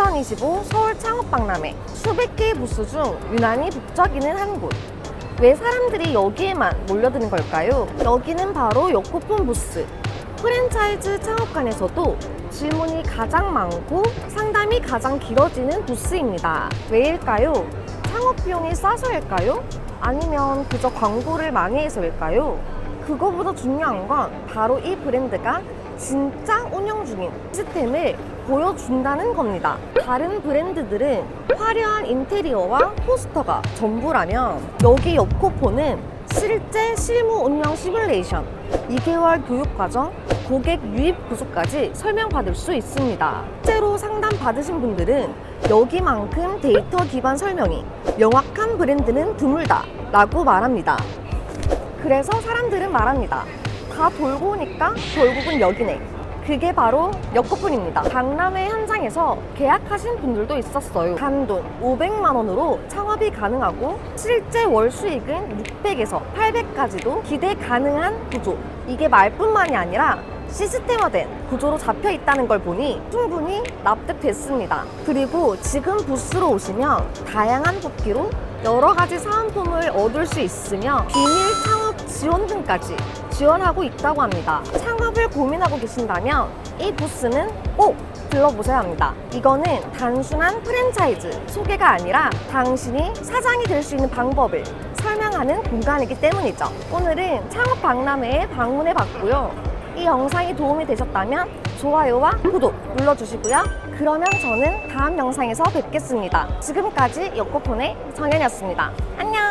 2025 서울 창업박람회 수백 개의 부스 중 유난히 북적이는 한 곳. 왜 사람들이 여기에만 몰려드는 걸까요? 여기는 바로 역코폰 부스. 프랜차이즈 창업관에서도 질문이 가장 많고 상담이 가장 길어지는 부스입니다. 왜일까요? 창업 비용이 싸서일까요? 아니면 그저 광고를 많이 해서일까요? 그거보다 중요한 건 바로 이 브랜드가 진짜 운영 중인 시스템을 보여준다는 겁니다. 다른 브랜드들은 화려한 인테리어와 포스터가 전부라면 여기 옆코포는 실제 실무 운영 시뮬레이션, 2개월 교육과정, 고객 유입 구조까지 설명받을 수 있습니다. 실제로 상담 받으신 분들은 여기만큼 데이터 기반 설명이 명확한 브랜드는 드물다 라고 말합니다. 그래서 사람들은 말합니다. 다 돌고 오니까 결국은 여기네. 그게 바로 역코뿐입니다. 박람회 현장에서 계약하신 분들도 있었어요. 단돈 500만 원으로 창업이 가능하고 실제 월 수익은 600에서 800까지도 기대 가능한 구조. 이게 말뿐만이 아니라 시스템화된 구조로 잡혀 있다는 걸 보니 충분히 납득됐습니다. 그리고 지금 부스로 오시면 다양한 뽑기로 여러 가지 사은품을 얻을 수 있으며 비밀 창업 지원금까지 지원하고 있다고 합니다. 창업을 고민하고 계신다면 이 부스는 꼭 들러보셔야 합니다. 이거는 단순한 프랜차이즈 소개가 아니라 당신이 사장이 될 수 있는 방법을 설명하는 공간이기 때문이죠. 오늘은 창업 박람회에 방문해 봤고요. 이 영상이 도움이 되셨다면 좋아요와 구독 눌러주시고요. 그러면 저는 다음 영상에서 뵙겠습니다. 지금까지 역코폰의 정연이었습니다. 안녕!